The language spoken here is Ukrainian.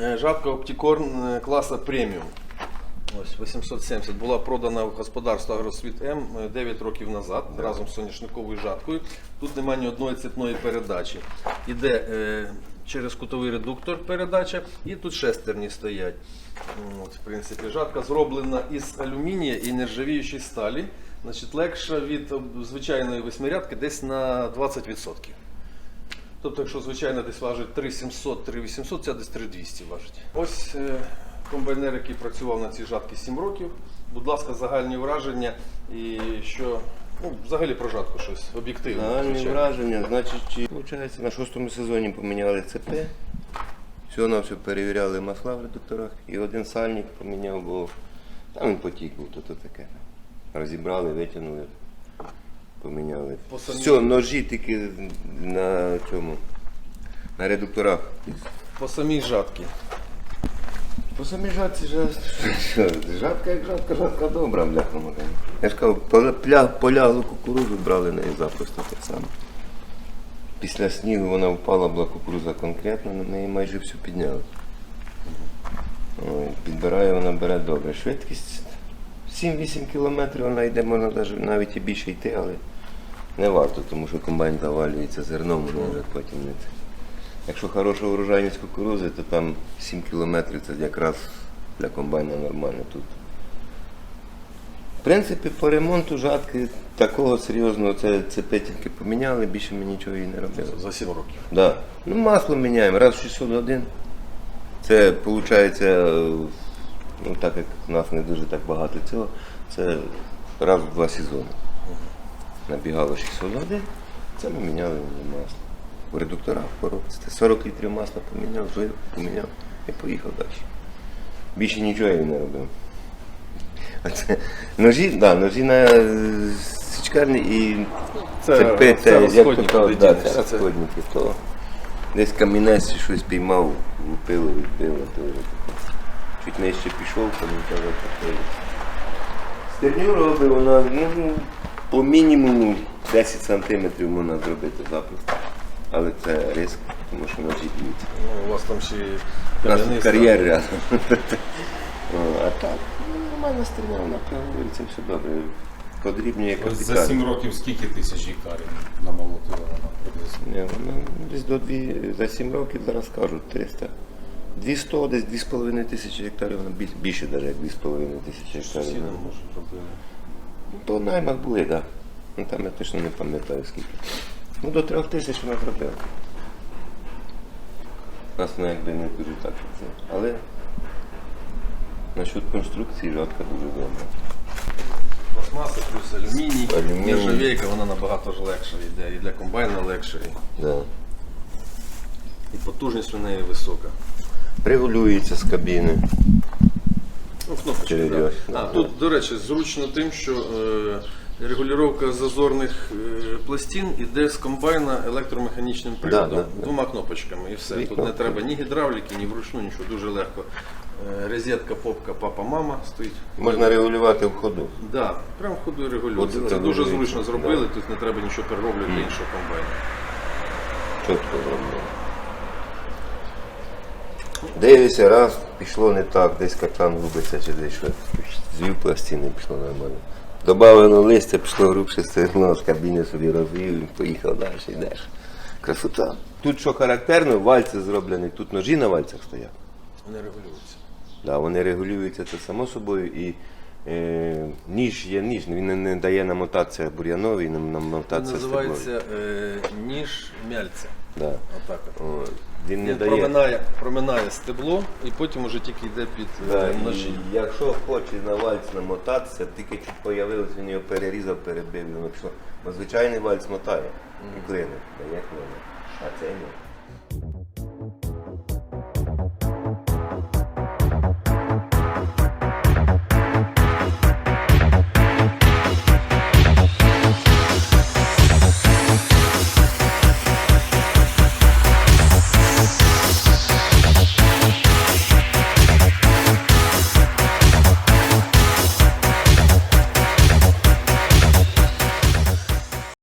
Е, Жатка Оптікорн е, класа преміум. Ось 870 була продана в господарство Агросвіт М е, 9 років назад разом з соняшниковою жаткою. Тут немає ні одної цепної передачі. Іде е, через кутовий редуктор передача, і тут шестерні стоять. От, в принципі, жатка зроблена із алюмінія і нержавіючої сталі. Значить, легша від звичайної восьмирядки десь на 20%. Тобто, якщо звичайно десь важить 3700, 3800, це десь 3200 важить. Ось е, комбайнер, який працював на цій жатці 7 років. Будь ласка, загальні враження і що, ну, взагалі про жатку щось об'єктивне. Загальні враження, значить, чи Получається, на шостому сезоні поміняли ЦП, все на все перевіряли масла в редукторах і один сальник поміняв, бо там він потік був, то, то таке. Розібрали, витягнули, поміняли. По Все, ножі тільки на цьому, на редукторах. По самій жатці. По самій жатці жа- жатка як жатка, жатка добра, бляха моя. Я ж кажу, поляглу кукурудзу брали неї запросто так само. Після снігу вона впала, була кукурудза конкретно, на неї майже всю підняли. Підбирає, вона бере добре. Швидкість 7-8 кілометрів вона йде, можна навіть, навіть і більше йти, але не варто, тому що комбайн завалюється зерном, вже потім не це. Якщо хороша урожайність кукурузи, то там 7 кілометрів це якраз для комбайна нормально тут. В принципі, по ремонту жатки такого серйозного це ЦП тільки поміняли, більше ми нічого і не робили. За 7 років. Да. Ну, масло міняємо раз в 600 годин. Це виходить, ну так як у нас не дуже так багато цього, це раз в два сезони. Набігало 600 годин, це ми міняли масло. В редукторах коробці. 40 літрів масла поміняв, злив, поміняв і поїхав далі. Більше нічого я не робив. А це ножі, да, ножі на е, січкарні і Це- це, пи- це як то куди да, це це- розходники. То десь камінець щось піймав, лупило, відбило, то вже таке. чуть нижче пішов, не треба такої. Стерню робив, вона ну, по мінімуму 10 сантиметрів можна зробити запросто. Але це риск, тому що ножі б'ються. Ну, у вас там ще У нас тут кар'єр рядом. А так, ну, нормально стріляв, напевно, це все добре. Подрібнює Ось за 7 років скільки тисяч гектарів намолотила вона приблизно? Ні, воно десь до дві, за 7 років зараз кажуть 300. 200, десь 2,5 тисячі гектарів, воно більше, більше навіть як 2,5 тисячі гектарів. Сусідам, може, робили. Ну, по наймах були, так. Да. Ну, там я точно не пам'ятаю скільки. Ну, до 3 тисяч вона зробила. Нас ну, якби не дуже так. Це. Але насчет конструкції жатка дуже добра. Пластмаса плюс алюміній. Алюміній. Нержавійка, вона набагато ж легша йде. І для комбайна легше, і, Да. і потужність у неї висока. Регулюється з кабіни. Ну, кнопочки, да. його, А, да. тут, до речі, зручно тим, що е, регулювання зазорних е, пластин іде з комбайна електромеханічним приводом. да, да. Двома кнопочками і все. Дві Тут не треба ні гідравліки, ні вручну, нічого, дуже легко. Е, Розетка, попка, папа, мама стоїть. Можна регулювати в ходу. Да, прям в ходу і регулюється. Це це дуже зручно зробили, тут не треба нічого перероблювати іншого комбайна. Чітко зроблено. Дивишся, раз, пішло не так, десь катан губиться чи десь щось. Звів пластини, пішло нормально. Добавлено листя, пішло грубше стегло, з кабіни собі розвів і поїхав далі, йдеш. Красота. Тут що характерно, вальці зроблені, тут ножі на вальцях стоять. Вони регулюються. Да, вони регулюються це само собою і е, ніж є ніж, він не, не дає намотатися бур'янові, намотатися стеблові. називається е, ніж мяльця. Да. Отак от. Він не Він дає. проминає, проминає стебло і потім уже тільки йде під е, Да, ножі. і якщо хоче на вальц намотатися, тільки чуть появилось, він його перерізав, перебив, і воно пішло. Бо звичайний вальц мотає і клине, дає клине. А це ні.